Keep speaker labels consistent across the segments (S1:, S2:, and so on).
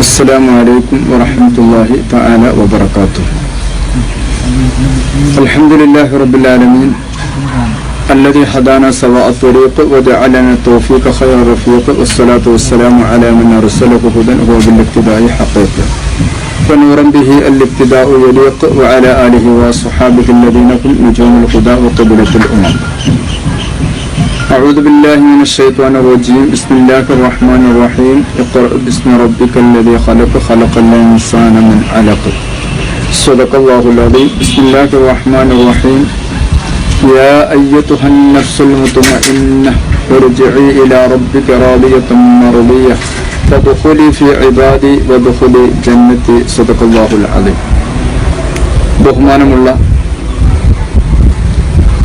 S1: السلام عليكم ورحمة الله تعالى وبركاته الحمد لله رب العالمين الذي هدانا سواء الطريق وجعلنا التوفيق خير الرفيق والصلاة والسلام على من أرسله هدى هو بالاقتداء حقيقة ونورا به الابتداء يليق وعلى آله وصحابه الذين هم نجوم الهدى وقبلة الأمم أعوذ بالله من الشيطان الرجيم بسم الله الرحمن الرحيم اقرأ باسم ربك الذي خلق خلق الإنسان من علق صدق الله العظيم بسم الله الرحمن الرحيم يا أيتها النفس المطمئنة ارجعي إلى ربك راضية مرضية فادخلي في عبادي وادخلي جنتي صدق الله العظيم ബഹുമാനമുള്ള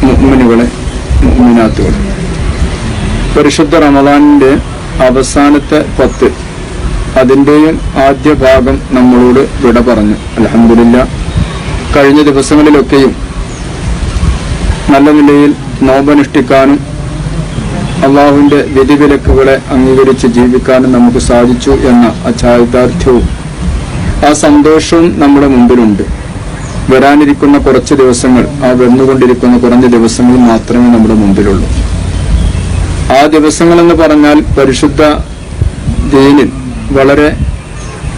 S1: മുഅ്മിനുകളെ മുഅ്മിനാത്തുകളെ പരിശുദ്ധ റമദാനിന്റെ അവസാനത്തെ പത്ത് അതിന്റെയും ആദ്യ ഭാഗം നമ്മളോട് വിട പറഞ്ഞു. അലഹമില്ല കഴിഞ്ഞ ദിവസങ്ങളിലൊക്കെയും നല്ല നിലയിൽ നോമ്പനുഷ്ഠിക്കാനും അള്ളാഹുവിന്റെ വിധിവിലക്കുകളെ അംഗീകരിച്ച് ജീവിക്കാനും നമുക്ക് സാധിച്ചു എന്ന ആ ആ സന്തോഷവും നമ്മുടെ മുമ്പിലുണ്ട്. വരാനിരിക്കുന്ന കുറച്ച് ദിവസങ്ങൾ ആ വന്നുകൊണ്ടിരിക്കുന്ന കുറഞ്ഞ ദിവസങ്ങൾ മാത്രമേ നമ്മുടെ മുമ്പിലുള്ളൂ. ആ ദിവസങ്ങൾ എന്ന് പറഞ്ഞാൽ പരിശുദ്ധ ദീനിൽ വളരെ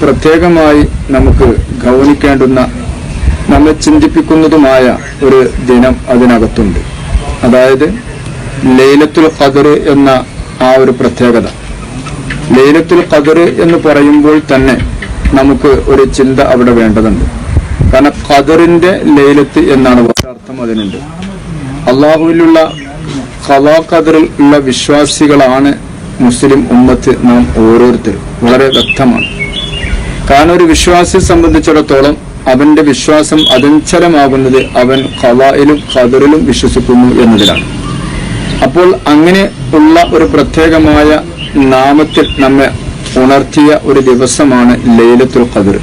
S1: പ്രത്യേകമായി നമുക്ക് ഗൗനിക്കേണ്ടുന്ന നമ്മെ ചിന്തിപ്പിക്കുന്നതുമായ ഒരു ദിനം അതിനകത്തുണ്ട്. അതായത് ലൈലത്തുൽ ഖദർ എന്ന ആ ഒരു പ്രത്യേകത. ലൈലത്തുൽ ഖദർ എന്ന് പറയുമ്പോൾ തന്നെ നമുക്ക് ഒരു ചിന്ത അവിടെ വേണ്ടതുണ്ട്. കാരണം ഖദറിന്റെ ലൈലത്ത് എന്നാണ് അർത്ഥം അതിനുണ്ട്. അള്ളാഹുവിലുള്ള ഖലാ ഖദറിൽ ഉള്ള വിശ്വാസികളാണ് മുസ്ലിം ഉമ്മത്ത് നാം ഓരോരുത്തരും. വളരെ വ്യക്തമാണ്. കാരണം ഒരു വിശ്വാസിയെ സംബന്ധിച്ചിടത്തോളം അവന്റെ വിശ്വാസം അതഞ്ചലമാകുന്നത് അവൻ ഖവായിലും ഖദറിലും വിശ്വസിക്കുന്നു എന്നതിലാണ്. അപ്പോൾ അങ്ങനെ ഉള്ള ഒരു പ്രത്യേകമായ നാമത്തിൽ നമ്മെ ഉണർത്തിയ ഒരു ദിവസമാണ് ലൈലത്തുൽ ഖദർ.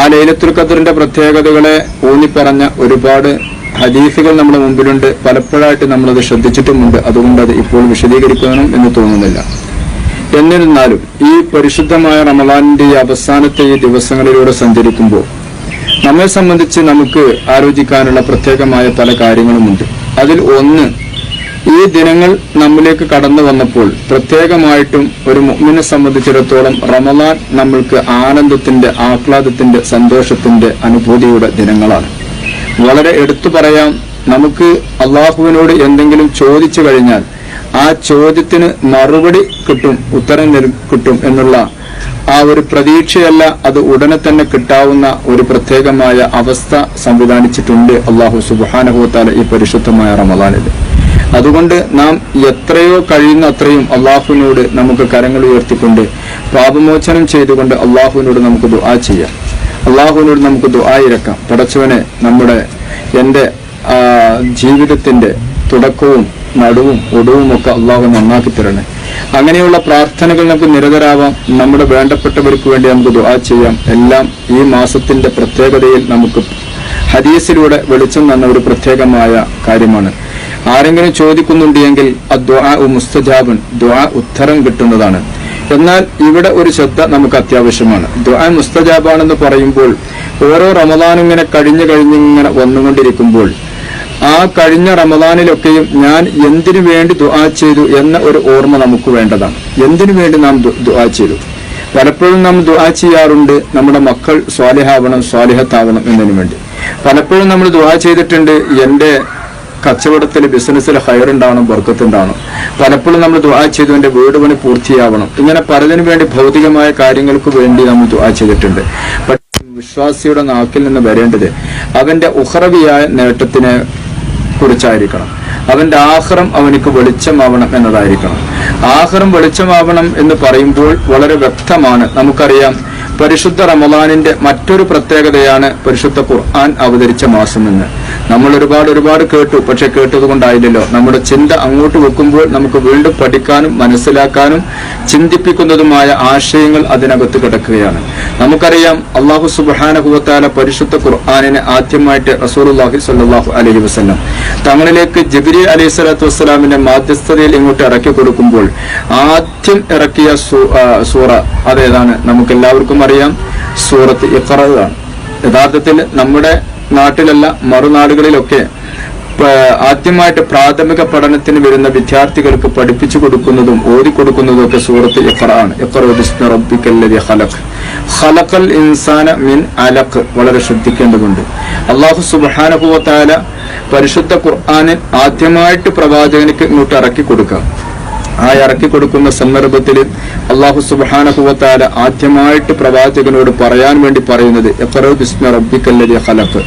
S1: ആ ലൈലത്തുൽ ഖദറിന്റെ പ്രത്യേകതകളെ ഊന്നിപ്പറഞ്ഞ ഒരുപാട് ഹദീസുകൾ നമ്മുടെ മുമ്പിലുണ്ട്. പലപ്പോഴായിട്ട് നമ്മളത് ശ്രദ്ധിച്ചിട്ടുമുണ്ട് അതുകൊണ്ട് അത് ഇപ്പോൾ വിശദീകരിക്കണം എന്ന് തോന്നുന്നില്ല. എന്നിരുന്നാലും ഈ പരിശുദ്ധമായ റമലാനിന്റെ ഈ അവസാനത്തെ ഈ ദിവസങ്ങളിലൂടെ സഞ്ചരിക്കുമ്പോൾ നമ്മെ സംബന്ധിച്ച് നമുക്ക് ആലോചിക്കാനുള്ള പ്രത്യേകമായ പല കാര്യങ്ങളുമുണ്ട്. അതിൽ ഒന്ന് ഈ ദിനങ്ങൾ നമ്മിലേക്ക് കടന്നു വന്നപ്പോൾ പ്രത്യേകമായിട്ടും ഒരു മുഅ്മിനെ സംബന്ധിച്ചിടത്തോളം റമലാൻ നമ്മൾക്ക് ആനന്ദത്തിന്റെ ആഹ്ലാദത്തിന്റെ സന്തോഷത്തിന്റെ അനുഭൂതിയുടെ ദിനങ്ങളാണ്. വളരെ എടുത്തു പറയാം. നമുക്ക് അള്ളാഹുവിനോട് എന്തെങ്കിലും ചോദിച്ചു കഴിഞ്ഞാൽ ആ ചോദ്യത്തിന് മറുപടി കിട്ടും ഉത്തരം കിട്ടും എന്നുള്ള ആ ഒരു പ്രതീക്ഷയല്ല അത് ഉടനെ തന്നെ കിട്ടാവുന്ന ഒരു പ്രത്യേകമായ അവസ്ഥ സംവിധാനിച്ചിട്ടുണ്ട് അള്ളാഹു സുബാനഹുത്താല ഈ പരിശുദ്ധമായ റമദാനിൽ. അതുകൊണ്ട് നാം എത്രയോ കഴിയുന്ന അത്രയും അള്ളാഹുവിനോട് നമുക്ക് കരങ്ങൾ ഉയർത്തിക്കൊണ്ട് പാപമോചനം ചെയ്തുകൊണ്ട് അള്ളാഹുവിനോട് നമുക്ക് ദുആ ചെയ്യാം. അള്ളാഹുവിനോട് നമുക്ക് ദുആയിരക്കാം പടച്ചവനെ നമ്മുടെ എന്റെ ആ, ജീവിതത്തിന്റെ തുടക്കവും നടുവും ഒടുവും ഒക്കെ അള്ളാഹു നന്നാക്കി തരണേ. അങ്ങനെയുള്ള പ്രാർത്ഥനകൾ നമുക്ക് നിരതരാവാം. നമ്മുടെ വേണ്ടപ്പെട്ടവർക്ക് വേണ്ടി നമുക്ക് ദുആ ചെയ്യാം. എല്ലാം ഈ മാസത്തിന്റെ പ്രത്യേകതയിൽ നമുക്ക് ഹദീസിലൂടെ വെളിച്ചം തന്ന ഒരു പ്രത്യേകമായ കാര്യമാണ്. ആരെങ്കിലും ചോദിക്കുന്നുണ്ടെങ്കിൽ അദ്വാ മുസ്തജാബൻ ദ്വാ ഉത്തരം കിട്ടുന്നതാണ്. എന്നാൽ ഇവിടെ ഒരു ശ്രദ്ധ നമുക്ക് അത്യാവശ്യമാണ്. ദുആ മുസ്തജാബാണെന്ന് പറയുമ്പോൾ ഓരോ റമദാനും ഇങ്ങനെ കഴിഞ്ഞു കഴിഞ്ഞിങ്ങനെ വന്നുകൊണ്ടിരിക്കുമ്പോൾ ആ കഴിഞ്ഞ റമദാനിലൊക്കെയും ഞാൻ എന്തിനു വേണ്ടി ദുആ ചെയ്തു എന്ന ഒരു ഓർമ്മ നമുക്ക് വേണ്ടതാണ്. എന്തിനു വേണ്ടി നാം ദുആ ചെയ്തു? പലപ്പോഴും നാം ദുആ ചെയ്യാറുണ്ട് നമ്മുടെ മക്കൾ സ്വാലിഹാവണം സ്വാലിഹത്താവണം എന്നതിനു വേണ്ടി. പലപ്പോഴും നമ്മൾ ദുആ ചെയ്തിട്ടുണ്ട് എന്റെ കച്ചവടത്തിൽ ബിസിനസ്സിൽ ഹയറുണ്ടാവണം ബർക്കത്തുണ്ടാവണം പലപ്പോഴും നമ്മൾ ദുആ ചെയ്തു എന്റെ വീട് പണി പൂർത്തിയാവണം. ഇങ്ങനെ പലതിനു വേണ്ടി ഭൗതികമായ കാര്യങ്ങൾക്ക് വേണ്ടി നമ്മൾ ദുആ ചെയ്തിട്ടുണ്ട്. വിശ്വാസിയുടെ നാക്കിൽ നിന്ന് വരേണ്ടത് അവന്റെ ഉഹറവിയായ നേട്ടത്തിനെ കുറിച്ചായിരിക്കണം. അവന്റെ ആഹ്റം അവനിക്ക് വെളിച്ചമാവണം എന്നതായിരിക്കണം. ആഹ്റം വെളിച്ചമാവണം എന്ന് പറയുമ്പോൾ വളരെ വ്യക്തമാണ്. നമുക്കറിയാം പരിശുദ്ധ റമദാനിന്റെ മറ്റൊരു പ്രത്യേകതയാണ് പരിശുദ്ധ ഖുർആൻ അവതരിച്ച മാസമെന്ന് നമ്മൾ ഒരുപാട് ഒരുപാട് കേട്ടു പക്ഷെ കേട്ടതുകൊണ്ടായില്ലല്ലോ. നമ്മുടെ ചിന്ത അങ്ങോട്ട് വെക്കുമ്പോൾ നമുക്ക് വീണ്ടും പഠിക്കാനും മനസ്സിലാക്കാനും ചിന്തിപ്പിക്കുന്നതുമായ ആശയങ്ങൾ അതിനകത്ത് കിടക്കുകയാണ്. നമുക്കറിയാം അള്ളാഹു സുബാനഹുവത്താല പരിശുദ്ധ ഖുർആാനിനെ ആദ്യമായിട്ട് റസൂലുല്ലാഹി സ്വല്ലല്ലാഹു അലഹി വസ്ലം തങ്ങളിലേക്ക് ജബിരി അലൈഹി സ്വലാത്തു വസ്സലാമിന്റെ മാധ്യസ്ഥതയിൽ ഇങ്ങോട്ട് ഇറക്കി കൊടുക്കുമ്പോൾ ആദ്യം ഇറക്കിയ സൂറ അതേതാണ്. നമുക്ക് എല്ലാവർക്കും അറിയാം സൂറത്ത് ഇഖറാണ് യഥാർത്ഥത്തിൽ നമ്മുടെ നാട്ടിലല്ല മറുനാടുകളിലൊക്കെ ആദ്യമായിട്ട് പ്രാഥമിക പഠനത്തിന് വരുന്ന വിദ്യാർത്ഥികൾക്ക് പഠിപ്പിച്ചു കൊടുക്കുന്നതും ഓതി കൊടുക്കുന്നതും ഒക്കെ സൂറത്ത് ഇഖറാണ് ഖലഖൽ ഇൻസാന മിൻ അലഖ് വളരെ ശ്രദ്ധിക്കേണ്ടതുണ്ട്. അള്ളാഹു വ പരിശുദ്ധ ഖുർആാനിൽ ആദ്യമായിട്ട് പ്രവാചകനിക്ക് ഇങ്ങോട്ട് ഇറക്കി കൊടുക്കുക. ആ ഇറക്കി കൊടുക്കുന്ന സന്ദർഭത്തിൽ അള്ളാഹു സുബാനഹുവത്താല ആദ്യമായിട്ട് പ്രവാചകനോട് പറയാൻ വേണ്ടി പറയുന്നത് എക്കറോ ബിസ്മ റബ്ബിക്കല്ലരിയ ഹലക്ക്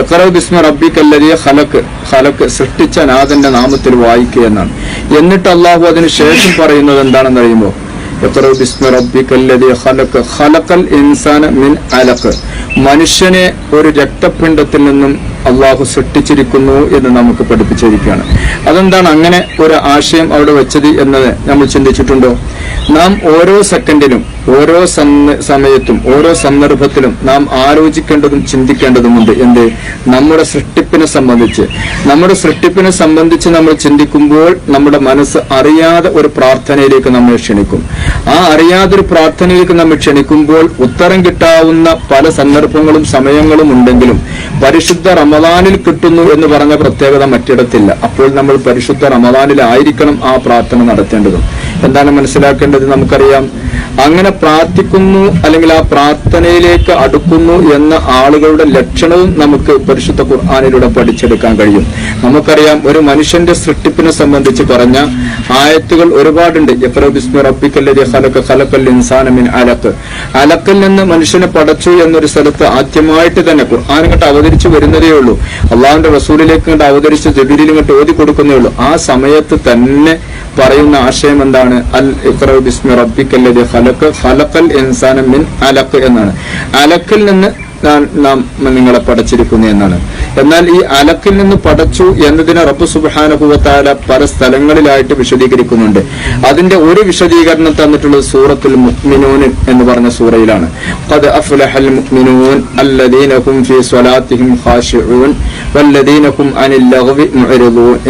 S1: എക്കറോ ബിസ്മ റബ്ബിക്കല്ലരിയ ഹലക്ക് ഹലക്ക് സൃഷ്ടിച്ച നാഥന്റെ നാമത്തിൽ വായിക്കുക എന്നാണ്. എന്നിട്ട് അള്ളാഹു അതിന് ശേഷം പറയുന്നത് എന്താണെന്ന് അറിയുമ്പോൾ മനുഷ്യനെ ഒരു രക്തപിണ്ഡത്തിൽ നിന്നും അള്ളാഹു സൃഷ്ടിച്ചിരിക്കുന്നു എന്ന് നമുക്ക് പഠിപ്പിച്ചിരിക്കുകയാണ്. അതെന്താണ് അങ്ങനെ ഒരു ആശയം അവിടെ വെച്ചത് എന്നത് നമ്മൾ ചിന്തിച്ചിട്ടുണ്ടോ? നാം ഓരോ സെക്കൻഡിലും ഓരോ സമയത്തും ഓരോ സന്ദർഭത്തിലും നാം ആലോചിക്കേണ്ടതും ചിന്തിക്കേണ്ടതുമുണ്ട്. എന്ത്? നമ്മുടെ സൃഷ്ടിപ്പിനെ സംബന്ധിച്ച്. നമ്മുടെ സൃഷ്ടിപ്പിനെ സംബന്ധിച്ച് നമ്മൾ ചിന്തിക്കുമ്പോൾ നമ്മുടെ മനസ്സ് അറിയാതെ ഒരു പ്രാർത്ഥനയിലേക്ക് നമ്മൾ ക്ഷണിക്കും. ആ അറിയാതൊരു പ്രാർത്ഥനയിലേക്ക് നമ്മൾ ക്ഷണിക്കുമ്പോൾ ഉത്തരം കിട്ടാവുന്ന പല സന്ദർഭങ്ങളും സമയങ്ങളും ഉണ്ടെങ്കിലും പരിശുദ്ധ റമദാനിൽ കിട്ടുന്നു എന്ന് പറഞ്ഞ പ്രത്യേകത മറ്റിടത്തില്ല. അപ്പോൾ നമ്മൾ പരിശുദ്ധ റമദാനിലായിരിക്കണം ആ പ്രാർത്ഥന നടത്തേണ്ടതും. എന്താണ് മനസ്സിലാക്കേണ്ടത്? നമുക്കറിയാം അങ്ങനെ പ്രാർത്ഥിക്കുന്നു അല്ലെങ്കിൽ ആ പ്രാർത്ഥനയിലേക്ക് അടുക്കുന്നു എന്ന ആളുകളുടെ ലക്ഷണവും നമുക്ക് പരിശുദ്ധ ഖുർആാനിലൂടെ പഠിച്ചെടുക്കാൻ കഴിയും. നമുക്കറിയാം ഒരു മനുഷ്യന്റെ സൃഷ്ടിപ്പിനെ സംബന്ധിച്ച് പറഞ്ഞ ആയത്തുകൾ ഒരുപാടുണ്ട്. അലക്കൽ നിന്ന് മനുഷ്യനെ പടച്ചു എന്നൊരു സ്ഥലത്ത് ആദ്യമായിട്ട് തന്നെ ഖുർആൻ കണ്ട് അവതരിച്ചു വരുന്നതേ ഉള്ളൂ. അള്ളാഹിന്റെ റസൂലിലേക്ക് കണ്ട് അവതരിച്ച് ജബീലിൽ കണ്ട് ഓതി കൊടുക്കുന്നേ ഉള്ളൂ. ആ സമയത്ത് തന്നെ പറയുന്ന ആശയം എന്താണ്? അൽ ഇഖ്റ ബിസ്മി റബ്ബിക്കല്ലതി ഖലഖ ഫലക്കൽ ഇൻസാന മിൻ അലക്ക് എന്നാണ്. അലക്കിൽ നിന്ന് നാം നിങ്ങളെ പടച്ചിരിക്കുന്നു എന്നാണ്. എന്നാൽ ഈ അലക്കിൽ നിന്ന് പടച്ചു എന്നതിനെ റബ്ബ് സുബാനുഭവത്താല പല സ്ഥലങ്ങളിലായിട്ട് വിശദീകരിക്കുന്നുണ്ട്. അതിന്റെ ഒരു വിശദീകരണം തന്നിട്ടുള്ളത് സൂറത്തുൽ മുഅ്മിനൂൻ എന്ന് പറഞ്ഞ സൂറയിലാണ്. അഫ്ലഹൽ ഫീ സ്വലാത്തിഹിം അനിൽ ലഗ്വി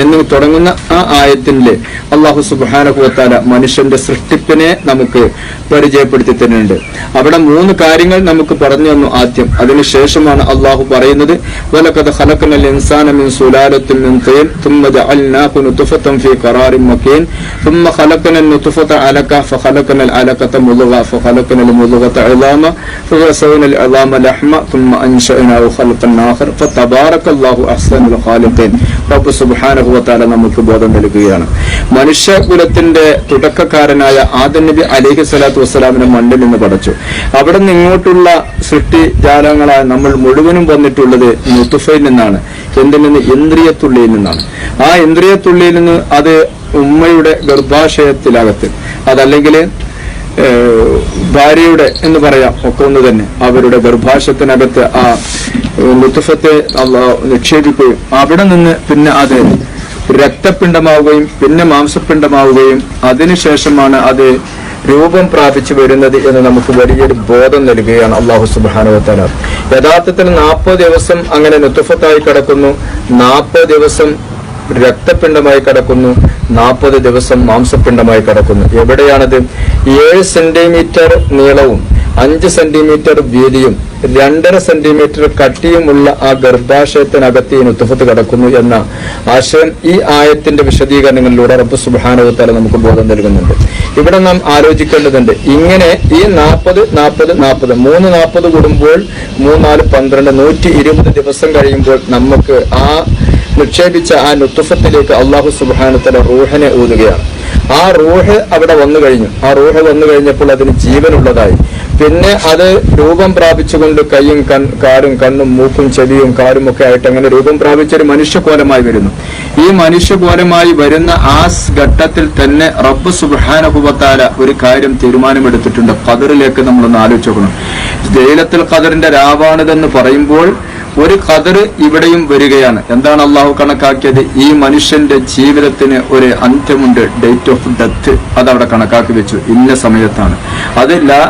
S1: എന്ന് തുടങ്ങുന്ന ആയത്തിന്റെ അള്ളാഹു സുബാനുഭവത്താല മനുഷ്യന്റെ സൃഷ്ടിപ്പിനെ നമുക്ക് പരിചയപ്പെടുത്തി തരുന്നുണ്ട് അവിടെ മൂന്ന് കാര്യങ്ങൾ നമുക്ക് പറഞ്ഞു തന്നു ആദ്യം അതിനുശേഷമാണ് അള്ളാഹു പറയുന്നത് വലക്കത് ഖലഖനൽ ഇൻസാന മിൻ സുലാലത്തിൻ മിൻ തീൻ ثم جعلناه نطفة في قرار مكين ثم خلقنا النطفة علقة فخلقنا العلقة مضغة فخلقنا المضغة عظاما فغسلنا العظام لحما ثم أنشأناه خلقا آخر فتبارك الله أحسن الخالقين റബ്ബ് സുബ്ഹാനഹു വതആല നമുക്ക് ബോധം നൽകുകയാണ്. മനുഷ്യകുലത്തിന്റെ തുടക്കക്കാരനായ ആദം നബി അലൈഹി സ്വലാത്തു വസ്സലാമിനെ മണ്ണിൽ നിന്ന് പടച്ചു. അവിടെ സൃഷ്ടി ജാലങ്ങളായ നമ്മൾ മുഴുവനും വന്നിട്ടുള്ളത് മുത്തുഫയിൽ നിന്നാണ്. എന്തിൽ നിന്ന്? ഇന്ദ്രിയത്തുള്ളിയിൽ നിന്നാണ്. ആ ഇന്ദ്രിയത്തുള്ളിയിൽ നിന്ന് അത് ഉമ്മയുടെ ഗർഭാശയത്തിലകത്ത് അതല്ലെങ്കിൽ ഭാര്യയുടെ എന്ന് പറയാം ഒക്കെ ഒന്ന് തന്നെ. അവരുടെ ഗർഭാശയത്തിനകത്ത് ആ മുത്തഫത്തെ നിക്ഷേപിക്കുകയും അവിടെ നിന്ന് പിന്നെ അത് രക്തപിണ്ഡമാവുകയും പിന്നെ മാംസപിണ്ഡമാവുകയും അതിനുശേഷമാണ് അത് രൂപം പ്രാപിച്ചു വരുന്നത് എന്ന് നമുക്ക് വലിയൊരു ബോധം നൽകുകയാണ് അള്ളാഹു സുബാനുവത്തല യഥാർത്ഥത്തിൽ നാൽപ്പത് ദിവസം അങ്ങനെ നുത്തുഫത്തായി കിടക്കുന്നു നാൽപ്പത് ദിവസം രക്തപിണ്ഡമായി കിടക്കുന്നു നാൽപ്പത് ദിവസം മാംസപിണ്ഡമായി കിടക്കുന്നു. എവിടെയാണത്? ഏഴ് സെന്റിമീറ്റർ നീളവും അഞ്ച് സെന്റിമീറ്റർ വീതിയും രണ്ടര സെന്റിമീറ്റർ കട്ടിയുമുള്ള ആ ഗർഭാശയത്തിനകത്ത് ഈ നുത്തുഫത്ത് കിടക്കുന്നു എന്ന ആശയം ഈ ആയത്തിന്റെ വിശദീകരണങ്ങളിലൂടെ റബ്ബ് സുബാനവത്താല നമുക്ക് ബോധം നൽകുന്നുണ്ട്. ഇവിടെ നാം ആലോചിക്കേണ്ടതുണ്ട് ഇങ്ങനെ ഈ നാൽപ്പത് നാൽപ്പത് നാൽപ്പത് മൂന്ന് നാൽപ്പത് കൂടുമ്പോൾ മൂന്നാൽ പന്ത്രണ്ട് നൂറ്റി ഇരുപത് ദിവസം കഴിയുമ്പോൾ നമുക്ക് ആ നിക്ഷേപിച്ച ആ നുത്തുഫത്തിലേക്ക് അള്ളാഹു സുബാനത്തല റൂഹനെ ഊതുകയാണ്. ആ റൂഹ് അവിടെ വന്നു കഴിഞ്ഞു. ആ റൂഹ് വന്നു കഴിഞ്ഞപ്പോൾ അതിന് ജീവനുള്ളതായി. പിന്നെ അത് രൂപം പ്രാപിച്ചുകൊണ്ട് കൈയും കൺ കാടും കണ്ണും മൂക്കും ചെവിയും കാടും ഒക്കെ ആയിട്ട് അങ്ങനെ രൂപം പ്രാപിച്ച ഒരു മനുഷ്യകോലമായി വരുന്നു. ഈ മനുഷ്യകോലമായി വരുന്ന ആ ഘട്ടത്തിൽ തന്നെ റബ്ബ് സുബാനുഭവത്താല ഒരു കാര്യം തീരുമാനമെടുത്തിട്ടുണ്ട്. ഖദറിലേക്ക് നമ്മളൊന്ന് ആലോചിച്ച് നോക്കണം. ജയിലത്തിൽ ഖദറിന്റെ രാവാണിതെന്ന് പറയുമ്പോൾ ഒരു ഖദർ ഇവിടെയും വരികയാണ്. എന്താണ് അള്ളാഹു കണക്കാക്കിയത്? ഈ മനുഷ്യന്റെ ജീവിതത്തിന് ഒരു അന്ത്യമുണ്ട് ഡേറ്റ് ഓഫ് ഡെത്ത് അത് അവിടെ കണക്കാക്കി വെച്ചു. ഇന്ന സമയത്താണ്. അത് ലാ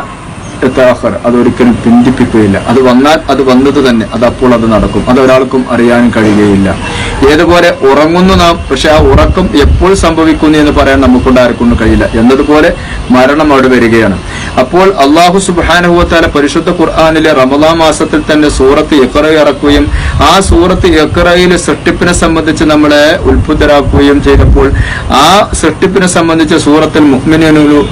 S1: എത്താഹർ അതൊരിക്കലും പിന്തിപ്പിക്കുകയില്ല. അത് വന്നാൽ അത് വന്നത് തന്നെ അത് അപ്പോൾ അത് നടക്കും. അത് ഒരാൾക്കും അറിയാനും കഴിയുകയില്ല. ഏതുപോലെ ഉറങ്ങുന്നു നാം പക്ഷെ ആ ഉറക്കം എപ്പോൾ സംഭവിക്കുന്നു എന്ന് പറയാൻ നമുക്കൊണ്ട് ആർക്കൊന്നും കഴിയില്ല. എന്നതുപോലെ മരണം അവിടെ വരികയാണ്. അപ്പോൾ അള്ളാഹു സുബാനുഭവത്താല പരിശുദ്ധ ഖുർആാനിലെ റമദാ മാസത്തിൽ തന്നെ സൂറത്ത് എക്കറ ഇറക്കുകയും ആ സൂറത്ത് എക്കറയിലെ സൃഷ്ടിപ്പിനെ സംബന്ധിച്ച് നമ്മളെ ഉത്ഭുതരാക്കുകയും ചെയ്തപ്പോൾ ആ സൃഷ്ടിപ്പിനെ സംബന്ധിച്ച് സൂറത്തിൽ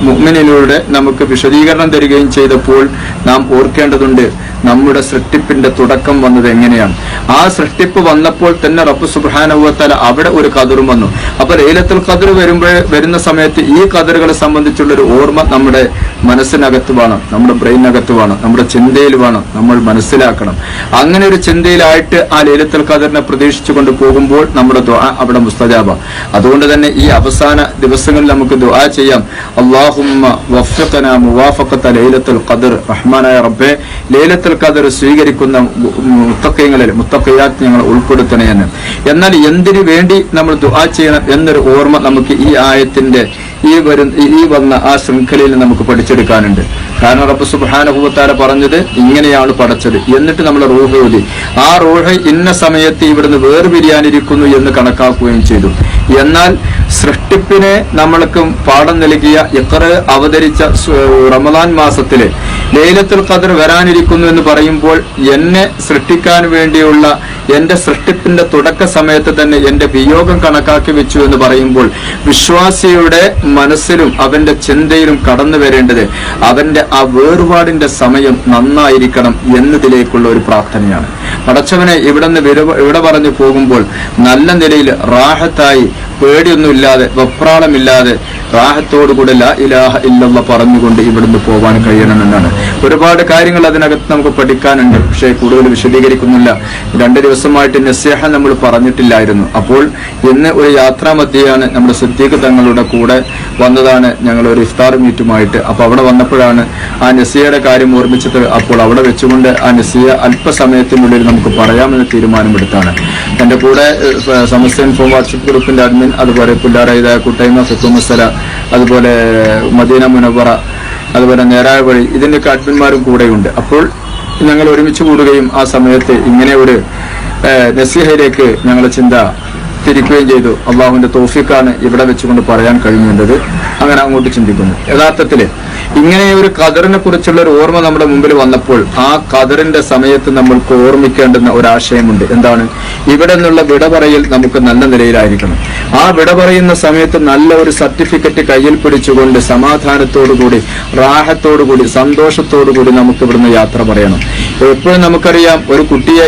S1: മുഹ്മിനിലൂടെ നമുക്ക് വിശദീകരണം തരികയും ചെയ്തപ്പോൾ നാം ഓർക്കേണ്ടതുണ്ട് നമ്മുടെ സൃഷ്ടിപ്പിന്റെ തുടക്കം വന്നത് എങ്ങനെയാണ്? ആ സൃഷ്ടിപ്പ് വന്നപ്പോൾ തന്നെ റബ്ബ് സുബ്ഹാനഹുവത്തല അവിടെ ഒരു കതിറും വന്നു. അപ്പൊ ലൈലത്തുൽ കതിർ വരുമ്പോൾ വരുന്ന സമയത്ത് ഈ കതിറുകളെ സംബന്ധിച്ചുള്ള ഒരു ഓർമ്മ നമ്മുടെ മനസ്സിനകത്ത് വേണം നമ്മുടെ ബ്രെയിനകത്ത് വേണം നമ്മുടെ ചിന്തയിൽ വേണം നമ്മൾ മനസ്സിലാക്കണം. അങ്ങനെ ഒരു ചിന്തയിലായിട്ട് ആ ലൈലത്തുൽ ഖദറിനെ പ്രതീക്ഷിച്ചുകൊണ്ട് പോകുമ്പോൾ നമ്മുടെ ദുആ അവിടെ മുസ്തജാബ. അതുകൊണ്ട് തന്നെ ഈ അവസാന ദിവസങ്ങളിൽ നമുക്ക് ദുആ ചെയ്യാം. അള്ളാഹുമ്മ വഫ്ഫഖന മുവാഫഖത ലൈലത്തുൽ ഖദർ. റഹ്മാനായ റബ്ബേ ലൈലത്തുൽ ഖദർ സ്വീകരിക്കുന്ന മുത്തക്കയങ്ങളിൽ മുത്തക്കയാത്ത് ഞങ്ങൾ ഉൾപ്പെടുത്തണേ എന്ന് എന്നാൽ എന്തിനു വേണ്ടി നമ്മൾ ദുആ ചെയ്യണം എന്നൊരു ഓർമ്മ നമുക്ക് ഈ ആയത്തിന്റെ ഈ വരും ഈ വന്ന ആ ശൃംഖലയിൽ നമുക്ക് പഠിച്ചെടുക്കാനുണ്ട്. കാരണം റബ്ബ് സുബാനുഭവത്താര പറഞ്ഞത് ഇങ്ങനെയാണ് പഠിച്ചത് എന്നിട്ട് നമ്മൾ റൂഹ് ഓതി. ആ റൂഹ് ഇന്ന സമയത്ത് ഇവിടുന്ന് വേർപിരിയാനിരിക്കുന്നു എന്ന് കണക്കാക്കുകയും ചെയ്തു. എന്നാൽ സൃഷ്ടിപ്പിനെ നമ്മൾക്കും പാഠം നൽകിയ എത്ര അവതരിച്ച റമദാൻ മാസത്തിലെ ലൈലത്തുൽ ഖദർ വരാനിരിക്കുന്നു എന്ന് പറയുമ്പോൾ എന്നെ സൃഷ്ടിക്കാൻ വേണ്ടിയുള്ള എന്റെ സൃഷ്ടിപ്പിന്റെ തുടക്ക സമയത്ത് തന്നെ എന്റെ വിയോഗം കണക്കാക്കി വെച്ചു എന്ന് പറയുമ്പോൾ വിശ്വാസിയുടെ മനസ്സിലും അവന്റെ ചിന്തയിലും കടന്നു വരേണ്ടത് അവന്റെ ആ വേർപാടിന്റെ സമയം നന്നായിരിക്കണം എന്നതിലേക്കുള്ള ഒരു പ്രാർത്ഥനയാണ്. പടച്ചവനെ ഇവിടെ നിന്ന് ഇവിടെ പറഞ്ഞു പോകുമ്പോൾ നല്ല നിലയിൽ റാഹത്തായി പേടിയൊന്നുമില്ലാതെ വെപ്രാളമില്ലാതെ റാഹത്തോടുകൂടെ ലാ ഇലാഹ ഇല്ലല്ല പറഞ്ഞുകൊണ്ട് ഇവിടുന്ന് പോകാൻ കഴിയണമെന്നാണ്. ഒരുപാട് കാര്യങ്ങൾ അതിനകത്ത് നമുക്ക് പഠിക്കാനുണ്ട് പക്ഷേ കൂടുതൽ വിശദീകരിക്കുന്നില്ല. രണ്ട് ദിവസമായിട്ട് നസ്യഹ നമ്മൾ പറഞ്ഞിട്ടില്ലായിരുന്നു. അപ്പോൾ ഇന്ന് ഒരു യാത്രാമധ്യയാണ് നമ്മുടെ സിദ്ദീഖ് തങ്ങളുടെ കൂടെ വന്നതാണ് ഞങ്ങൾ ഒരു ഇഫ്താർ മീറ്റുമായിട്ട്. അപ്പോൾ അവിടെ വന്നപ്പോഴാണ് ആ നസിയയുടെ കാര്യം ഓർമ്മിച്ചത്. അപ്പോൾ അവിടെ വെച്ചുകൊണ്ട് ആ നസിയ അല്പസമയത്തിനുള്ളിൽ നമുക്ക് പറയാമെന്ന് തീരുമാനമെടുത്താണ്. എന്റെ കൂടെ സമസ്യ ഇൻഫോ വാട്സപ്പ് ഗ്രൂപ്പിന്റെ അഡ്മിൻ അതുപോലെ പുല്ലാറൈത കുട്ടൈമ ഫിക്കുമസല അതുപോലെ മദീന മുനവറ അതുപോലെ നേരായ വഴി ഇതിന്റെയൊക്കെ അഡ്മിന്മാരും കൂടെയുണ്ട്. അപ്പോൾ ഞങ്ങൾ ഒരുമിച്ച് കൂടുകയും ആ സമയത്ത് ഇങ്ങനെ ഒരു നസീഹയിലേക്ക് ഞങ്ങളുടെ ചിന്ത തിരിക്കുകയും ചെയ്തു. അള്ളാഹുവിന്റെ തോഫിക്കാണ് ഇവിടെ വെച്ചുകൊണ്ട് പറയാൻ കഴിയുന്നത്. അങ്ങനെ അങ്ങോട്ട് ചിന്തിക്കുന്നു. യഥാർത്ഥത്തിൽ ഇങ്ങനെ ഒരു കതറിനെ കുറിച്ചുള്ള ഒരു ഓർമ്മ നമ്മുടെ മുമ്പിൽ വന്നപ്പോൾ ആ കതറിന്റെ സമയത്ത് നമ്മൾക്ക് ഓർമ്മിക്കേണ്ടുന്ന ഒരു ആശയമുണ്ട് എന്താണ്? ഇവിടെ നിന്നുള്ള വിട പറയൽ നമുക്ക് നല്ല നിലയിലായിരിക്കണം. ആ വിട പറയുന്ന സമയത്ത് നല്ല ഒരു സർട്ടിഫിക്കറ്റ് കയ്യിൽ പിടിച്ചുകൊണ്ട് സമാധാനത്തോടുകൂടി റാഹത്തോടുകൂടി സന്തോഷത്തോടുകൂടി നമുക്ക് ഇവിടുന്ന് യാത്ര പറയണം. എപ്പോഴും നമുക്കറിയാം ഒരു കുട്ടിയെ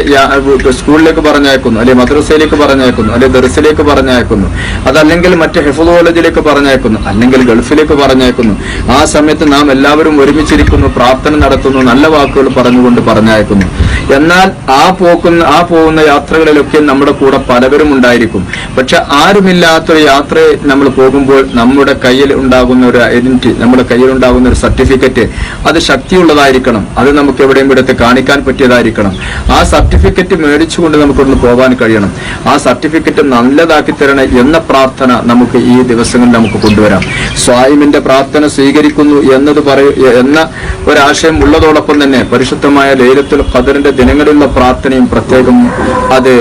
S1: സ്കൂളിലേക്ക് പറഞ്ഞയക്കുന്നു അല്ലെ മദ്രസയിലേക്ക് പറഞ്ഞയക്കുന്നു അല്ലെ ദർസിലേക്ക് പറഞ്ഞയക്കുന്നു അതല്ലെങ്കിൽ മറ്റ് ഹെഫോളജിലേക്ക് പറഞ്ഞയക്കുന്നു അല്ലെങ്കിൽ ഗൾഫിലേക്ക് പറഞ്ഞയക്കുന്നു. ആ സമയത്ത് നാം എല്ലാവരും ഒരുമിച്ചിരിക്കുന്നു പ്രാർത്ഥന നടത്തുന്നു നല്ല വാക്കുകൾ പറഞ്ഞുകൊണ്ട് പറഞ്ഞയക്കുന്നു. എന്നാൽ ആ പോക്കുന്ന ആ പോകുന്ന യാത്രകളിലൊക്കെ നമ്മുടെ കൂടെ പലവരും ഉണ്ടായിരിക്കും. പക്ഷെ ആരുമില്ലാത്തൊരു യാത്ര നമ്മൾ പോകുമ്പോൾ നമ്മുടെ കയ്യിൽ ഉണ്ടാകുന്ന ഒരു ഐഡന്റിറ്റി നമ്മുടെ കയ്യിൽ ഉണ്ടാകുന്ന ഒരു സർട്ടിഫിക്കറ്റ് അത് ശക്തിയുള്ളതായിരിക്കണം. അത് നമുക്ക് എവിടെയും ഇവിടുത്തെ കാണിക്കാൻ പറ്റിയതായിരിക്കണം. ആ സർട്ടിഫിക്കറ്റ് മേടിച്ചുകൊണ്ട് നമുക്കൊന്ന് പോകാൻ കഴിയണം. ആ സർട്ടിഫിക്കറ്റ് നല്ലതാക്കി തരണേ എന്ന പ്രാർത്ഥന നമുക്ക് ഈ ദിവസങ്ങളിൽ നമുക്ക് കൊണ്ടുവരാം. സ്വായിമിന്റെ പ്രാർത്ഥന സ്വീകരിക്കുന്നു എന്നത് പറയൂ എന്ന ഒരാശയം ഉള്ളതോടൊപ്പം തന്നെ പരിശുദ്ധമായ ലൈലത്തുൽ ഖദറിന്റെ ദിനങ്ങളിലുള്ള പ്രാർത്ഥനയും പ്രത്യേകം അത്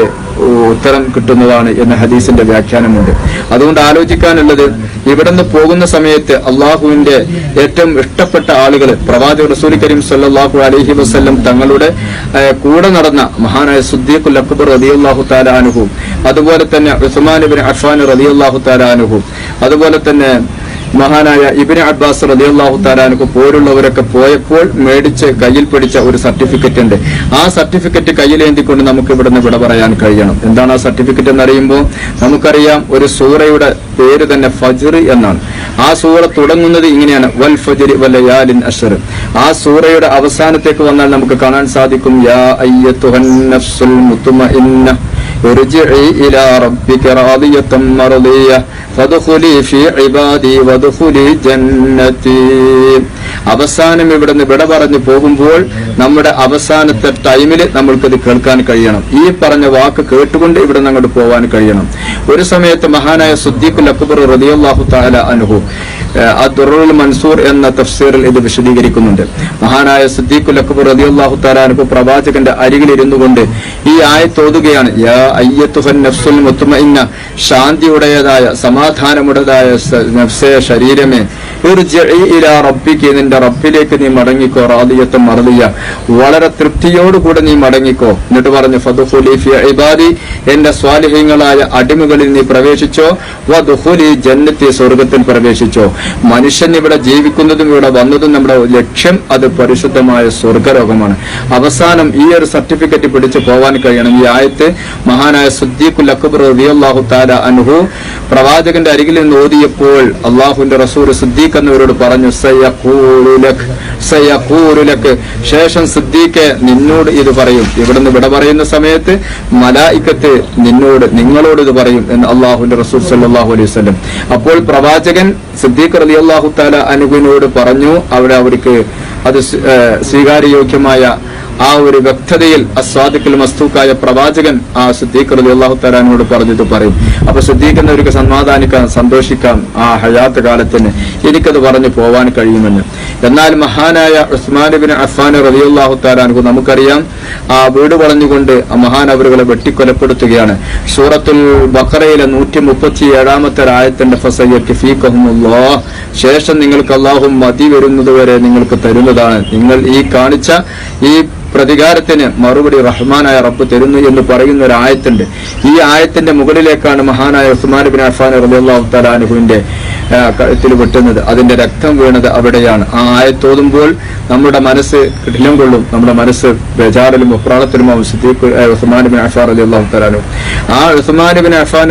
S1: ഉത്തരം കിട്ടുന്നതാണ് എന്ന ഹദീസിന്റെ വ്യാഖ്യാനമുണ്ട്. അതുകൊണ്ട് ആലോചിക്കാനുള്ളത് ഇവിടുന്ന് പോകുന്ന സമയത്ത് അള്ളാഹുവിന്റെ ഏറ്റവും ഇഷ്ടപ്പെട്ട ആളുകൾ പ്രവാചക റസൂൽ കരീം സല്ലാഹു അലഹി വസ്ല്ലം തങ്ങളുടെ കൂടെ നടന്ന മഹാനായ സുദ്ദീഖുൽ അക്ബർ തആല അൻഹു അതുപോലെ തന്നെ ഉസ്മാൻ അഫ്ഫാൻ റളിയല്ലാഹു തആല അൻഹു അതുപോലെ തന്നെ മഹാനായ ഇബിന് അബ്ബാസ് റളിയല്ലാഹു താലാനക്ക് പോലുള്ളവരൊക്കെ പോയപ്പോൾ മേടിച്ച് കയ്യിൽ പിടിച്ച ഒരു സർട്ടിഫിക്കറ്റ് ഉണ്ട്. ആ സർട്ടിഫിക്കറ്റ് കയ്യിലേന്തിക്കൊണ്ട് നമുക്ക് ഇവിടുന്ന് വിട പറയാൻ കഴിയണം. എന്താണ് ആ സർട്ടിഫിക്കറ്റ് എന്നറിയുമ്പോൾ നമുക്കറിയാം ഒരു സൂറയുടെ പേര് തന്നെ ഫജർ എന്നാണ്. ആ സൂറ തുടങ്ങുന്നത് ഇങ്ങനെയാണ്. വൽ ഫജരി വലയാലിൻ അഷർ ആ സൂറയുടെ അവസാനത്തേക്ക് വന്നാൽ നമുക്ക് കാണാൻ സാധിക്കും യാ അയ്യത്തുഹൻ നഫ്സുൽ മുത്തുമഇന്ന ارجعي إلى ربك راضية مرضية فادخلي في عبادي وادخلي جنتي അവസാനം ഇവിടുന്ന് വിട പറഞ്ഞു പോകുമ്പോൾ നമ്മുടെ അവസാനത്തെ ടൈമിൽ നമ്മൾക്കത് കേൾക്കാൻ കഴിയണം ഈ പറഞ്ഞ വാക്ക് കേട്ടുകൊണ്ട് ഇവിടെ നിന്ന് അങ്ങോട്ട് പോകാൻ കഴിയണം ഒരു സമയത്ത് മഹാനായ സുദ്ദീഖുൽ അക്ബർ റളിയല്ലാഹു തആല അൻഹു അദ്റുൽ മൻസൂർ എന്ന തഫ്സീറിൽ ഇത് വിശദീകരിക്കുന്നുണ്ട്. മഹാനായ സുദ്ദീഖുൽ അക്ബർ തആല അൻഹു പ്രവാചകന്റെ അരികിൽ ഇരുന്നു കൊണ്ട് ഈ ആയത്ത് ഓതുകയാണ്. യാ ശാന്തിയുടേതായ സമാധാനമുടേതായ നഫ്സേ ശരീരമേ നിന്റെ റബ്ബിലേക്ക് നീ മടങ്ങിക്കോ റാദിയത്തും മറലിയ വളരെ തൃപ്തിയോടുകൂടെ നീ മടങ്ങിക്കോ. എന്നിട്ട് പറഞ്ഞു ഫദുഖുലി ഫി ഇബാദി. എന്റെ സ്വാലിഹ്യങ്ങളായ അടിമകളിൽ നീ പ്രവേശിച്ചോ? വധുഹുലി ജന്നത്തി സ്വർഗത്തിൽ പ്രവേശിച്ചോ? മനുഷ്യൻ ഇവിടെ ജീവിക്കുന്നതും ഇവിടെ വന്നതും നമ്മുടെ ലക്ഷ്യം അത് പരിശുദ്ധമായ സ്വർഗരോഗമാണ്. അവസാനം ഈ ഒരു സർട്ടിഫിക്കറ്റ് പിടിച്ചു പോവാൻ കഴിയണം. ഈ ആയത്ത് മഹാനായ സുദ്ദീഖുൽ അക്ബർ റളിയല്ലാഹു താല അനുഹു പ്രവാചകന്റെ അരികിൽ നിന്ന് ഓതിയപ്പോൾ അള്ളാഹുവിന്റെ റസൂർ സിദ്ദീഖ് എന്നവരോട് പറഞ്ഞു സയ്യൂരുലക്ക് ശേഷം സിദ്ദീഖ് നിന്നോട് ഇത് പറയും. ഇവിടുന്ന് വിട പറയുന്ന സമയത്ത് മലായിക്കത്ത് നിന്നോട് നിങ്ങളോട് ഇത് പറയും എന്ന് അള്ളാഹുന്റെ റസൂൽ സല്ലാഹു അലൈഹി വസ്ലം അപ്പോൾ പ്രവാചകൻ സിദ്ദീഖ് അള്ളാഹു താല അനുവിനോട് പറഞ്ഞു അവിടെ അവർക്ക് അത് സ്വീ- സ്വീകാര്യയോഗ്യമായ ആ ഒരു വ്യക്തതയിൽ അസ്വാദിക്കൽ മസ്തൂക്കായ പ്രവാചകൻ ആ സിദ്ദീഖ് റലി അള്ളാഹു തലാനോട് പറഞ്ഞത് പറയും. അപ്പൊ സുദ്ദീഖ് എന്നവർക്ക് സമാധാനിക്കാം സന്തോഷിക്കാം ആ ഹയാത്ത് കാലത്തിന് എനിക്കത് പറഞ്ഞു പോവാൻ കഴിയുമെന്ന്. എന്നാൽ മഹാനായ ഉസ്മാൻ ബിൻ അഫ്ഫാൻ റലി അള്ളാഹു താലാൻഹു നമുക്കറിയാം ആ വീട് വളഞ്ഞുകൊണ്ട് ആ മഹാൻ അവരുകളെ വെട്ടിക്കൊലപ്പെടുത്തുകയാണ്. സൂറത്തുൽ ബക്കറയിലെ നൂറ്റി മുപ്പത്തി ഏഴാമത്തെ ആയത്തിന്റെ ഫസയ്യ ശേഷം നിങ്ങൾക്ക് അള്ളാഹു മതി വരുന്നതുവരെ നിങ്ങൾക്ക് തരുന്നതാണ് നിങ്ങൾ ഈ കാണിച്ച ഈ പ്രതികാരത്തിന് മറുപടി റഹ്മാനായ റബ്ബ് തരുന്നു എന്ന് പറയുന്ന ഒരു ആയത്തുണ്ട്. ഈ ആയത്തിന്റെ മുകളിലേക്കാണ് മഹാനായ ഉസ്മാൻ ബിൻ അഫാൻ അൻഹുവിന്റെ ആ, കഴുത്തിൽ വെട്ടുന്നത്. അതിന്റെ രക്തം വീണത് അവിടെയാണ്. ആ ആയത്തോതുമ്പോൾ നമ്മുടെ മനസ്സ് കഠിനം കൊള്ളും. നമ്മുടെ മനസ്സ് ബേജാറിലും ഒപ്രാളത്തിലും ഉസ്മാൻ ബിൻ അഫാൻ റളിയല്ലാഹു തആല അൻഹു. ആ ഉസ്മാൻ ബിൻ അഫാൻ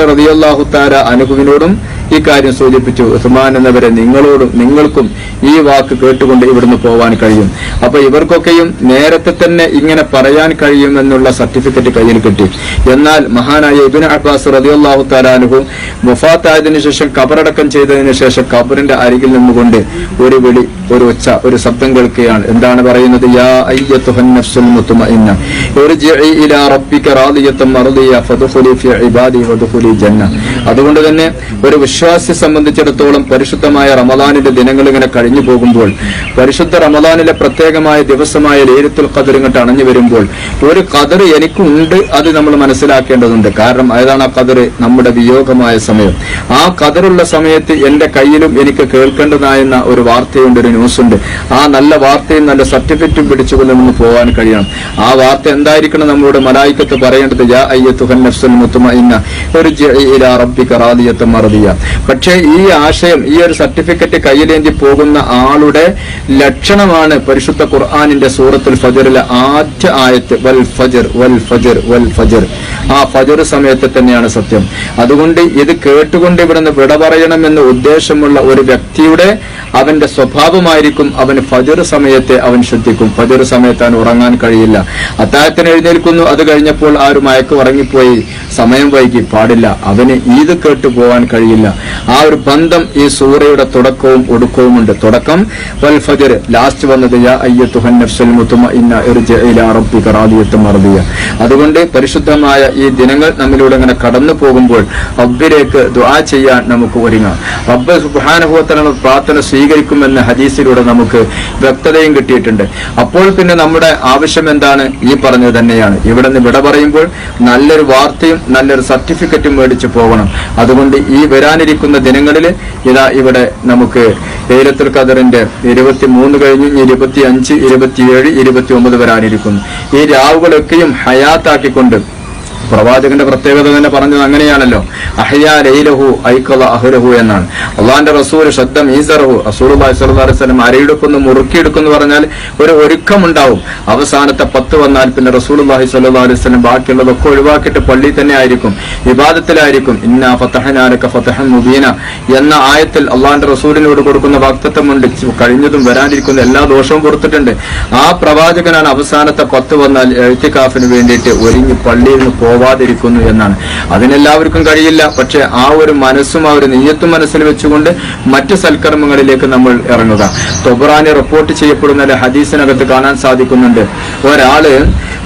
S1: തആല അനുഭവിനോടും ഈ കാര്യം സൂചിപ്പിച്ചു. ഉസ്മാൻ എന്നവരെ നിങ്ങളോടും നിങ്ങൾക്കും ഈ വാക്ക് കേട്ടുകൊണ്ട് ഇവിടുന്ന് പോവാൻ കഴിയും. അപ്പൊ ഇവർക്കൊക്കെയും നേരത്തെ തന്നെ ഇങ്ങനെ പറയാൻ കഴിയുമെന്നുള്ള സർട്ടിഫിക്കറ്റ് കയ്യിൽ കിട്ടി. എന്നാൽ മഹാനായ ഇബിൻ അബ്ബാസ് റളിയല്ലാഹു താലാനുഹു വഫാത്തായതിനു ശേഷം കബറടക്കം ചെയ്തതിനു ശേഷം കബറിന്റെ അരികിൽ നിന്നുകൊണ്ട് ഒരു വിളി ഒരു ഒച്ച ഒരു ശബ്ദം കേൾക്കുകയാണ്. എന്താണ് പറയുന്നത്? യാ ഇർജിഇ ഇലാ റബ്ബിക മർദിയ ഫദ്ഖുലി ഇബാദി വദ്ഖുലി ജന്ന. അതുകൊണ്ട് തന്നെ ഒരു വിശ്വാസിയെ സംബന്ധിച്ചിടത്തോളം പരിശുദ്ധമായ റമദാനിന്റെ ദിനങ്ങൾ ഇങ്ങനെ കഴിഞ്ഞു പോകുമ്പോൾ പരിശുദ്ധ റമദാനിലെ പ്രത്യേകമായ ദിവസമായ ലേരത്തുൽ ഖദർ ഇങ്ങോട്ട് അണഞ്ഞു വരുമ്പോൾ ഒരു ഖദർ എനിക്കുണ്ട് അത് നമ്മൾ മനസ്സിലാക്കേണ്ടതുണ്ട്. കാരണം ഏതാണ് ആ ഖദർ? നമ്മുടെ വിയോഗമായ സമയം. ആ ഖദറുള്ള സമയത്ത് എന്റെ കയ്യിലും എനിക്ക് കേൾക്കേണ്ടതായെന്ന ഒരു വാർത്തയുണ്ട് ഒരു ന്യൂസ് ഉണ്ട് ആ നല്ല വാർത്തയും നല്ല സർട്ടിഫിക്കറ്റും പിടിച്ചുകൊണ്ട് നമുക്ക് പോകാൻ കഴിയണം. ആ വാർത്ത എന്തായിരിക്കണം നമ്മളോട് മലായിക്കത്ത് പറയേണ്ടത്? യാ അയ്യത്തുഹൻ നഫ്സുൽ മുത്തുമഇന്ന ഇലാ റബ്ബിക റാദിയത്തൻ മർദിയ. പക്ഷേ ഈ ആശയം ഈ ഒരു സർട്ടിഫിക്കറ്റ് കയ്യിലേന്തി പോകുന്ന ആളുടെ ലക്ഷണമാണ് പരിശുദ്ധ ഖുർആാനിന്റെ സൂറത്തുൽ ഫജറിലെ ആദ്യ ആയത്ത് വൽ ഫജർ വൽ ഫജർ വൽ ഫജർ. ആ ഫജർ സമയത്ത് തന്നെയാണ് സത്യം. അതുകൊണ്ട് ഇത് കേട്ടുകൊണ്ട് ഇവിടുന്ന് വിട പറയണമെന്ന് ഉദ്ദേശമുള്ള ഒരു വ്യക്തിയുടെ അവന്റെ സ്വഭാവമായിരിക്കും അവന് ഫജർ സമയത്തെ അവൻ ശ്രദ്ധിക്കും. ഫജർ സമയത്ത് അവൻ ഉറങ്ങാൻ കഴിയില്ല. അത്താഴത്തിന് എഴുന്നേൽക്കുന്നു. അത് കഴിഞ്ഞപ്പോൾ ആ ഒരു മയക്ക് ഉറങ്ങിപ്പോയി. സമയം വൈകി. പാടില്ല. അവന് ഈത് കേട്ട് പോവാൻ കഴിയില്ല. ആ ഒരു ബന്ധം ഈ സൂറയുടെ തുടക്കവും ഒടുക്കവുമുണ്ട്. തുടക്കം വൽ ഫജർ. ലാസ്റ്റ് വന്നത് യാ അയ്യത്തുഹൻ അതുകൊണ്ട് പരിശുദ്ധമായ ഈ ദിനങ്ങൾ നമ്മിലൂടെ ഇങ്ങനെ കടന്നു പോകുമ്പോൾ റബ്ബിലേക്ക് ദുആ ചെയ്യാൻ നമുക്ക് ഒരുങ്ങാം. റബ്ബ് സുബ്ഹാനഹു പ്രാർത്ഥന സ്വീകരിക്കും സ്വീകരിക്കുമെന്ന ഹദീസിലൂടെ നമുക്ക് വ്യക്തതയും കിട്ടിയിട്ടുണ്ട്. അപ്പോൾ പിന്നെ നമ്മുടെ ആവശ്യം എന്താണ്? ഈ പറഞ്ഞത് തന്നെയാണ്. ഇവിടെ നിന്ന് വിട പറയുമ്പോൾ നല്ലൊരു വാർത്തയും നല്ലൊരു സർട്ടിഫിക്കറ്റും മേടിച്ചു പോകണം. അതുകൊണ്ട് ഈ വരാനിരിക്കുന്ന ദിനങ്ങളിൽ ഇതാ ഇവിടെ നമുക്ക് ലൈലത്തുൽ ഖദറിന്റെ ഇരുപത്തി മൂന്ന് കഴിഞ്ഞ് ഇരുപത്തി അഞ്ച് ഇരുപത്തിയേഴ് ഇരുപത്തി ഒമ്പത് വരാനിരിക്കുന്നു. ഈ രാവുകളൊക്കെയും ഹയാത്താക്കിക്കൊണ്ട് പ്രവാചകന്റെ പ്രത്യേകത തന്നെ പറഞ്ഞത് അങ്ങനെയാണല്ലോ. അഹ്യാ ലൈലഹു ഐക്കല അഹ്ലഹു എന്നാണ്. അള്ളാന്റെ റസൂൽ ശബ്ദം ഈസറഹു. റസൂൽ അലിസ്ലം അരയിടുക്കുന്നു മുറുക്കിയെടുക്കുന്നു പറഞ്ഞാൽ ഒരു ഒരുക്കമുണ്ടാവും. അവസാനത്തെ പത്ത് വന്നാൽ പിന്നെ റസൂൽ അള്ളാഹി സ്വല്ലാ അലൈഹി സ്വലം ബാക്കിയുള്ളതൊക്കെ ഒഴിവാക്കിയിട്ട് പള്ളി തന്നെ ആയിരിക്കും. വിവാദത്തിലായിരിക്കും ഇന്ന ഫത്തഹനാനക്ക ഫത്തഹൻ മുബീന എന്ന ആയത്തിൽ അള്ളാന്റെ റസൂലിനോട് കൊടുക്കുന്ന വാക്തത്വമുണ്ട് കഴിഞ്ഞതും വരാനിരിക്കുന്ന എല്ലാ ദോഷവും കൊടുത്തിട്ടുണ്ട് ആ പ്രവാചകനാണ് അവസാനത്തെ പത്ത് വന്നാൽ എഴുത്തിക്കാഫിന് വേണ്ടിയിട്ട് ഒരുങ്ങി പള്ളിയിൽ നിന്ന് പോവാൻ ആവാതിരിക്കുന്നു എന്നാണ്. അതിനെല്ലാവർക്കും കഴിയില്ല. പക്ഷെ ആ ഒരു മനസ്സും ആ ഒരു നെയ്യത്തും മനസ്സിൽ വെച്ചുകൊണ്ട് മറ്റ് സൽക്കർമ്മങ്ങളിലേക്ക് നമ്മൾ ഇറങ്ങുക. തൊബറാനി റിപ്പോർട്ട് ചെയ്യപ്പെടുന്ന ഹദീസിനകത്ത് കാണാൻ സാധിക്കുന്നുണ്ട്. ഒരാൾ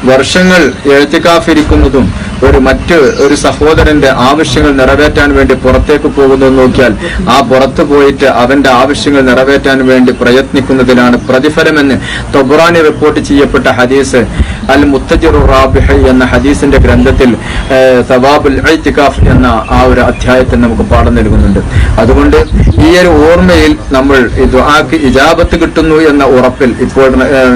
S1: വർഷങ്ങൾ എഴുത്തിക്കാഫിരിക്കുന്നതും ഒരു മറ്റ് ഒരു സഹോദരന്റെ ആവശ്യങ്ങൾ നിറവേറ്റാൻ വേണ്ടി പുറത്തേക്ക് പോകുന്നത് നോക്കിയാൽ ആ പുറത്തു പോയിട്ട് അവന്റെ ആവശ്യങ്ങൾ നിറവേറ്റാൻ വേണ്ടി പ്രയത്നിക്കുന്നതിലാണ് പ്രതിഫലമെന്ന് തൊബുറാനി റിപ്പോർട്ട് ചെയ്യപ്പെട്ട ഹദീസ്. അൽ മുത്തജിറു റാബിഹ് എന്ന ഹദീസിന്റെ ഗ്രന്ഥത്തിൽ സവാബുൽ ഇഅ്തികാഫ് എന്ന ആ ഒരു അധ്യായത്തിൽ നമുക്ക് പാഠം നൽകുന്നുണ്ട്. അതുകൊണ്ട് ഈ ഒരു ഓർമ്മയിൽ നമ്മൾ ദുആക്ക് ഇജാബത്ത് കിട്ടുന്നു എന്ന ഉറപ്പിൽ ഇപ്പോൾ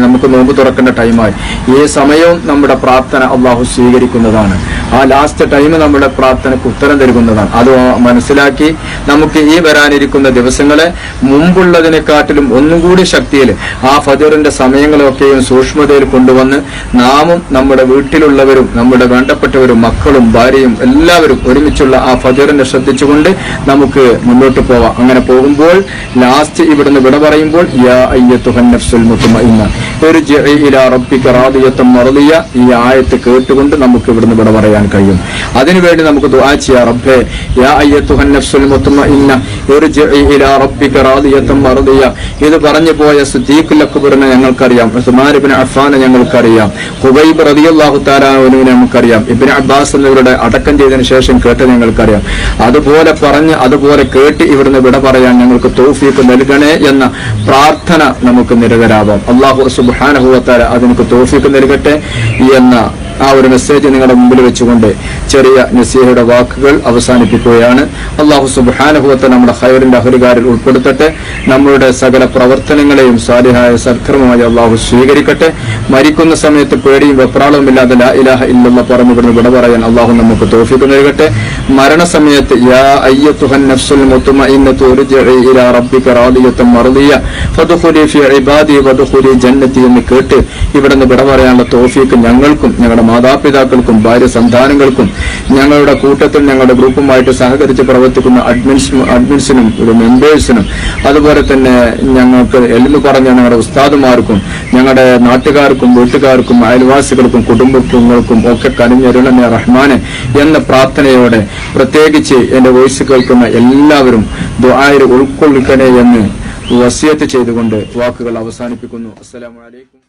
S1: നമുക്ക് നോമ്പ് തുറക്കേണ്ട ടൈമായി ഈ സമയവും നമ്മുടെ പ്രാർത്ഥന അള്ളാഹു സ്വീകരിക്കുന്നതാണ്. ആ ലാസ്റ്റ് ടൈം നമ്മുടെ പ്രാർത്ഥനയ്ക്ക് ഉത്തരം നൽകുന്നതാണ് അത് മനസ്സിലാക്കി നമുക്ക് ഈ വരാനിരിക്കുന്ന ദിവസങ്ങളെ മുമ്പുള്ളതിനെക്കാട്ടിലും ഒന്നുകൂടി ശക്തിയിൽ ആ ഫജറിന്റെ സമയങ്ങളൊക്കെയും സൂക്ഷ്മതയിൽ കൊണ്ടുവന്ന് നാമും നമ്മുടെ വീട്ടിലുള്ളവരും നമ്മുടെ വേണ്ടപ്പെട്ടവരും മക്കളും ഭാര്യയും എല്ലാവരും ഒരുമിച്ചുള്ള ആ ഫജറിനെ ശ്രദ്ധിച്ചുകൊണ്ട് നമുക്ക് മുന്നോട്ട് പോവാം. അങ്ങനെ പോകുമ്പോൾ ലാസ്റ്റ് ഇവിടുന്ന് വിട പറയുമ്പോൾ മർദിയ ഈ ആയത്ത് കേട്ടുകൊണ്ട് നമുക്ക് ഇവിടുന്ന് വിട പറയാൻ കഴിയും. അതിനുവേണ്ടി നമുക്ക് ദുആ ചെയ്യാം. റബ്ബേ യാ ഇലാ റബ്ബിക റാദിയതൻ ഇത് പറഞ്ഞു പോയ സിദ്ദീഖുൽ അക്ബറിനെ ഞങ്ങൾക്കറിയാം. ഉസ്മാൻ ഇബ്നു അഫ്ഫാനെ ഞങ്ങൾക്കറിയാം. ഖുബൈബ് റളിയല്ലാഹു തആലാവിനെ നമുക്കറിയാം. ഇബ്നു അബ്ബാസ് എന്നിവരുടെ അടക്കം ചെയ്തതിനു ശേഷം കേട്ട് ഞങ്ങൾക്കറിയാം. അതുപോലെ പറഞ്ഞ് അതുപോലെ കേട്ട് ഇവിടുന്ന് വിട പറയാൻ ഞങ്ങൾക്ക് തോഫീക്ക് നൽകണേ എന്ന പ്രാർത്ഥന നമുക്ക് നിരതരാവാം അള്ളാഹു സുബ്ഹാനഹു വതആല അതിനക്ക് തോഫീക്ക് നൽകട്ടെ എന്ന ആ ഒരു മെസ്സേജ് നിങ്ങളുടെ മുമ്പിൽ വെച്ചുകൊണ്ട് ചെറിയ നസീഹയുടെ വാക്കുകൾ അവസാനിപ്പിക്കുകയാണ്. അള്ളാഹു സുബാനുഭവത്തെ നമ്മുടെ ഹൈറിന്റെ അഹരികാരിൽ ഉൾപ്പെടുത്തട്ടെ. നമ്മളുടെ സകല പ്രവർത്തനങ്ങളെയും സാലിഹായ സൽക്രമമായി അള്ളാഹു സ്വീകരിക്കട്ടെ. മരിക്കുന്ന സമയത്ത് പേടിയും വെപ്രാളവും ഇല്ലാതെ ലാ ഇലാഹ ഇല്ലെന്ന പറഞ്ഞു വിടുന്ന വിട പറയാൻ അള്ളാഹു നമുക്ക് തോഫിക്ക് നൽകട്ടെ. മരണസമയത്ത് യാ അയ്യത്തുഹൻ നഫ്സുൽ ഇലാ റബ്ബിക റാദിയത്തൻ മർദിയ. ഫദ്ഖുലി ഫീ ഇബാദി വദ്ഖുലി ജന്നതി എന്ന് കേട്ട് ഇവിടെ നിന്ന് വിട പറയാനുള്ള തോഫിക്ക് ഞങ്ങൾക്കും ഞങ്ങളുടെ മാതാപിതാക്കൾക്കും ഭാര്യ സന്താനങ്ങൾക്കും ഞങ്ങളുടെ കൂട്ടത്തിൽ ഞങ്ങളുടെ ഗ്രൂപ്പുമായിട്ട് സഹകരിച്ച് പ്രവർത്തിക്കുന്ന അഡ്മിൻസ് അഡ്മിൻസിനും ഒരു മെമ്പേഴ്സിനും അതുപോലെ തന്നെ ഞങ്ങൾക്ക് എല്ലെന്ന് പറഞ്ഞ ഞങ്ങളുടെ ഉസ്താദുമാർക്കും ഞങ്ങളുടെ നാട്ടുകാർക്കും വീട്ടുകാർക്കും അയൽവാസികൾക്കും കുടുംബങ്ങൾക്കും ഒക്കെ കനിഞ്ഞരുളനെ റഹ്മാനെ എന്ന പ്രാർത്ഥനയോടെ പ്രത്യേകിച്ച് എന്റെ വോയിസ് കേൾക്കുന്ന എല്ലാവരും ദുആയിൽ ഉൾക്കൊള്ളിക്കണേ എന്ന് വസിയത്ത് ചെയ്തുകൊണ്ട് വാക്കുകൾ അവസാനിപ്പിക്കുന്നു. അസ്സലാമു അലൈക്കും.